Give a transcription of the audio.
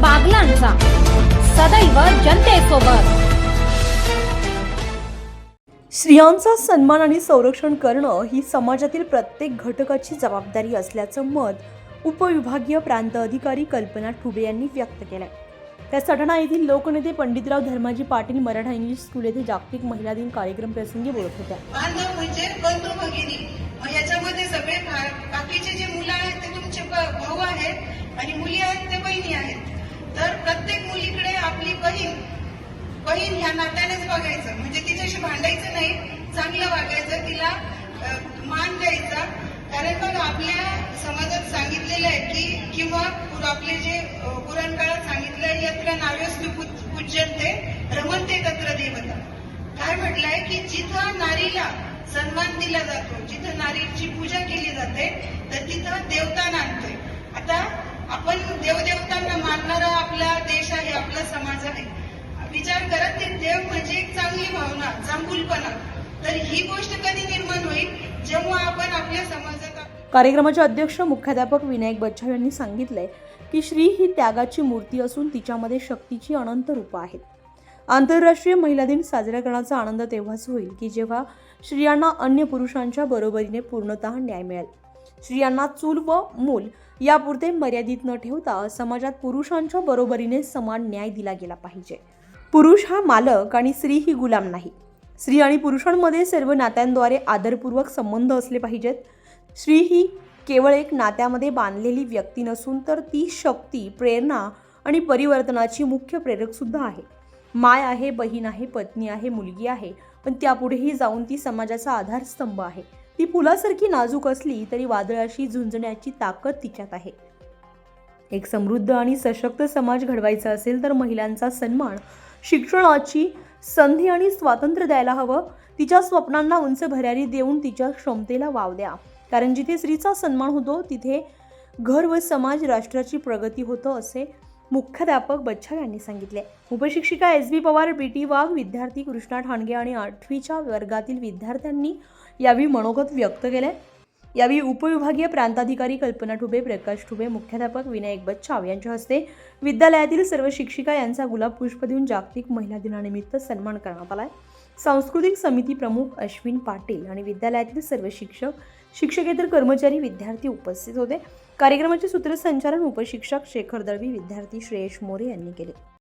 बागलांचा. सदैव जनतेसोबत. स्त्रियांचा सन्मान आणि संरक्षण करणं ही समाजातील प्रत्येक घटकाची जबाबदारी असल्याचं मत उपविभागीय प्रांत अधिकारी कल्पना ठुबे यांनी व्यक्त केलंय. त्या सटाणा येथील लोकनेते पंडितराव धर्माजी पाटील मराठा इंग्लिश स्कूल येथे जागतिक महिला दिन कार्यक्रम प्रसंगी बोलत होत्या. म्हणजे बंधू भगिनी. मग याच्यामध्ये सगळे बाकीचे जे मुलं आहेत ते तुमचे ब- भाऊ आहेत आणि मुली आहेत ते बहिणी आहेत तर प्रत्येक मुलीकडे आपली बहीण बहीण ह्या नात्यानेच बघायचं. म्हणजे तिच्याशी भांडायचं नाही चांगलं वागायचं तिला मान द्यायचा. कारण बघ आपल्या समाजात सांगितलेलं आहे की किंवा आपले जे अ, पुराण काळात सांगितलं आहे यत्र नाव्यस्मी पूज्यंते रमनते तत्र देवता. काय म्हटलंय की जिथं नारीला सन्मान दिला जातो जिथं नारीची पूजा केली जाते तर तिथं देवता नांदतोय. आता आपण देवदेवतांना मानणारा आपला आपला समाज आहे. विचार करत ते देव म्हणजे एक चांगली भावना चांगुलपणा. तर ही गोष्ट कधी निर्माण होईल? जेव्हा आपण आपल्या समाजात कार्यक्रमाचे अध्यक्ष मुख्याध्यापक विनायक बच्छाव यांनी सांगितलंय की श्री ही त्यागाची मूर्ती असून तिच्यामध्ये शक्तीची अनंत रूपं आहेत. आंतरराष्ट्रीय महिला दिन साजरा करण्याचा आनंद तेव्हाच होईल की जेव्हा स्त्रियांना अन्य पुरुषांच्या बरोबरीने पूर्णतः न्याय मिळेल. स्त्रियांना चूल व मूल यापुरते मर्यादित न ठेवता समाजात पुरुषांच्या बरोबरीने समान न्याय दिला गेला पाहिजे. पुरुष हा मालक आणि स्त्री ही गुलाम नाही. स्त्री आणि पुरुषांमध्ये सर्व नात्यांद्वारे आदरपूर्वक संबंध असले पाहिजेत. स्त्री ही केवळ एक नात्यामध्ये बांधलेली व्यक्ती नसून तर ती शक्ती प्रेरणा आणि परिवर्तनाची मुख्य प्रेरकसुद्धा आहे. माय आहे बहीण आहे पत्नी आहे मुलगी आहे पण त्यापुढेही जाऊन ती समाजाचा आधारस्तंभ आहे. ती फुलासारखी नाजूक असली तरी वादळाशी झुंजण्याची ताकद तिच्यात आहे. एक समृद्ध आणि सशक्त समाज घडवायचा असेल तर महिलांचा सन्मान शिक्षणाची संधी आणि स्वातंत्र्य द्यायला हवं. तिच्या स्वप्नांना उंच भरारी देऊन तिच्या क्षमतेला वाव द्या. कारण जिथे स्त्रीचा सन्मान होतो तिथे घर व समाज राष्ट्राची प्रगती होतं असे मुख्याध्यापक बच्छाव यांनी सांगितले. उपशिक्षिका S B Pawar B T Wagh विद्यार्थी कृष्णा ठाणगे आणि आठवीच्या वर्गातील विद्यार्थ्यांनी यावेळी मनोगत व्यक्त केले. यावेळी उपविभागीय प्रांताधिकारी कल्पना ठुबे प्रकाश ठुबे मुख्याध्यापक विनायक बच्छाव यांच्या हस्ते विद्यालयातील सर्व शिक्षिका यांचा गुलाब पुष्प देऊन जागतिक महिला दिनानिमित्त सन्मान करण्यात आलाय सांस्कृतिक समिती प्रमुख अश्विन पाटील आणि विद्यालयातील सर्व शिक्षक शिक्षकेतर कर्मचारी विद्यार्थी उपस्थित होते. कार्यक्रमाचे सूत्रसंचालन उपशिक्षक शेखर दळवी विद्यार्थी श्रेयश मोरे यांनी केले.